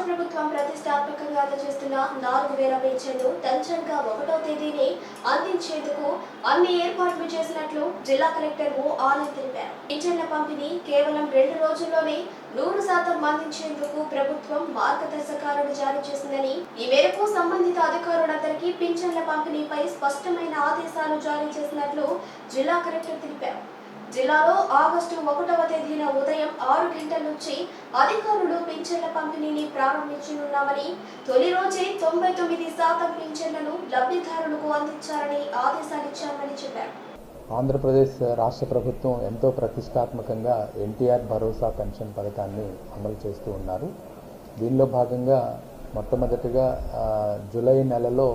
రాష్ట్ర ప్రభుత్వం ప్రతిష్టాత్మకంగా అందజేస్తున్న నాలుగు వేల పింఛన్లు తంచంగా ఒకటో తేదీని అందించేందుకు అన్ని ఏర్పాట్లు చేసినట్లు జిల్లా కలెక్టర్ ఓ ఆనంద్ తెలిపారు. పింఛన్ల పంపిణీ కేవలం రెండు రోజుల్లోనే నూరు శాతం అందించేందుకు ప్రభుత్వం మార్గదర్శకాలను జారీ చేసిందని ఈ మేరకు సంబంధిత అధికారులందరికీ పింఛన్ల పంపిణీపై స్పష్టమైన ఆదేశాలు జారీ చేసినట్లు జిల్లా కలెక్టర్ తెలిపారు. జిల్లాలో ఆగస్టు ఒకటవ తేదీన ఉదయం ఆరు గంటల నుంచి అధికారులు పింఛన్ల పంపిణీని ప్రారంభించనున్నామని తొలి రోజే తొంభై తొమ్మిది శాతం పింఛన్లను లబ్ధిదారులకు అందించాలని ఆదేశాలిచ్చామని చెప్పారు. ఆంధ్రప్రదేశ్ రాష్ట్ర ప్రభుత్వం ఎంతో ప్రతిష్టాత్మకంగా ఎన్టీఆర్ భరోసా పెన్షన్ పథకాన్ని అమలు చేస్తూ ఉన్నారు. దీనిలో భాగంగా మొట్టమొదటిగా జూలై నెలలో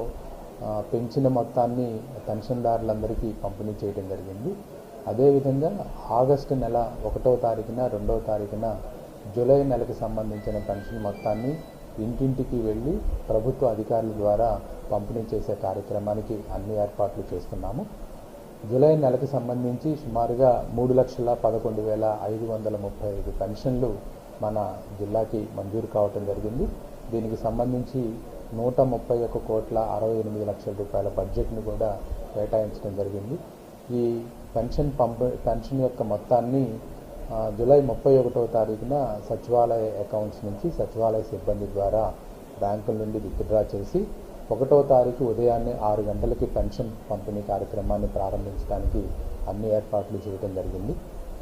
పెంచిన మొత్తాన్ని పెన్షన్దారులందరికీ పంపిణీ చేయడం జరిగింది. అదేవిధంగా ఆగస్టు నెల ఒకటో తారీఖున రెండవ తారీఖున జూలై నెలకు సంబంధించిన పెన్షన్ మొత్తాన్ని ఇంటింటికి వెళ్ళి ప్రభుత్వ అధికారుల ద్వారా పంపిణీ చేసే కార్యక్రమానికి అన్ని ఏర్పాట్లు చేస్తున్నాము. జూలై నెలకు సంబంధించి సుమారుగా మూడు లక్షల పదకొండు వేల ఐదు వందల ముప్పై ఐదు పెన్షన్లు మన జిల్లాకి మంజూరు కావటం జరిగింది. దీనికి సంబంధించి నూట ముప్పై ఒక్క కోట్ల అరవై ఎనిమిది లక్షల రూపాయల బడ్జెట్ను కూడా కేటాయించడం జరిగింది. ఈ పెన్షన్ పంప పెన్షన్ యొక్క మొత్తాన్ని జూలై ముప్పై ఒకటో తారీఖున సచివాలయ అకౌంట్స్ నుంచి సచివాలయ సిబ్బంది ద్వారా బ్యాంకుల నుండి విత్డ్రా చేసి ఒకటో తారీఖు ఉదయాన్నే ఆరు గంటలకి పెన్షన్ పంపిణీ కార్యక్రమాన్ని ప్రారంభించడానికి అన్ని ఏర్పాట్లు చేయడం జరిగింది.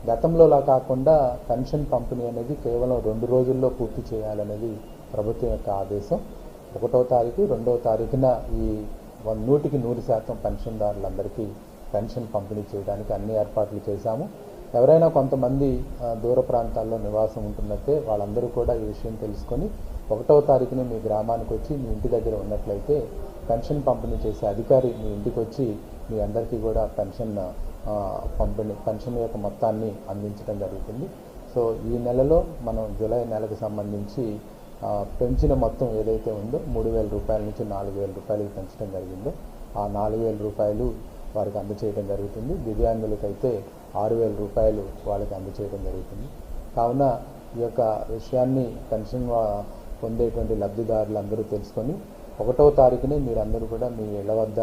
గతంలోలా కాకుండా పెన్షన్ పంపిణీ అనేది కేవలం రెండు రోజుల్లో పూర్తి చేయాలనేది ప్రభుత్వం యొక్క ఆదేశం. ఒకటో తారీఖు రెండవ తారీఖున ఈ వన్ నూటికి నూరు శాతం పెన్షన్దారులందరికీ పెన్షన్ పంపిణీ చేయడానికి అన్ని ఏర్పాట్లు చేశాము. ఎవరైనా కొంతమంది దూర ప్రాంతాల్లో నివాసం ఉంటున్నట్టే వాళ్ళందరూ కూడా ఈ విషయం తెలుసుకొని ఒకటవ తారీఖున మీ గ్రామానికి వచ్చి మీ ఇంటి దగ్గర ఉన్నట్లయితే పెన్షన్ పంపిణీ చేసే అధికారి మీ ఇంటికి వచ్చి మీ అందరికీ కూడా పెన్షన్ పంపిణీ పెన్షన్ యొక్క మొత్తాన్ని అందించడం జరుగుతుంది. సో ఈ నెలలో మనం జూలై నెలకు సంబంధించి పెంచిన మొత్తం ఏదైతే ఉందో మూడు వేల రూపాయల నుంచి నాలుగు వేల రూపాయలకి పెంచడం జరిగిందో ఆ నాలుగు వేల రూపాయలు వారికి అందచేయడం జరుగుతుంది. దివ్యాంగులకైతే ఆరు వేల రూపాయలు వాళ్ళకి అందచేయడం జరుగుతుంది. కావున ఈ యొక్క విషయాన్ని పెన్షన్ పొందేటువంటి లబ్ధిదారులు అందరూ తెలుసుకొని ఒకటో తారీఖునే మీరందరూ కూడా మీ ఇళ్ళ వద్ద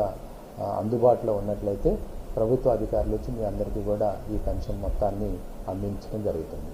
అందుబాటులో ఉన్నట్లయితే ప్రభుత్వ అధికారులు వచ్చి మీ అందరికీ కూడా ఈ పెన్షన్ మొత్తాన్ని అందించడం జరుగుతుంది.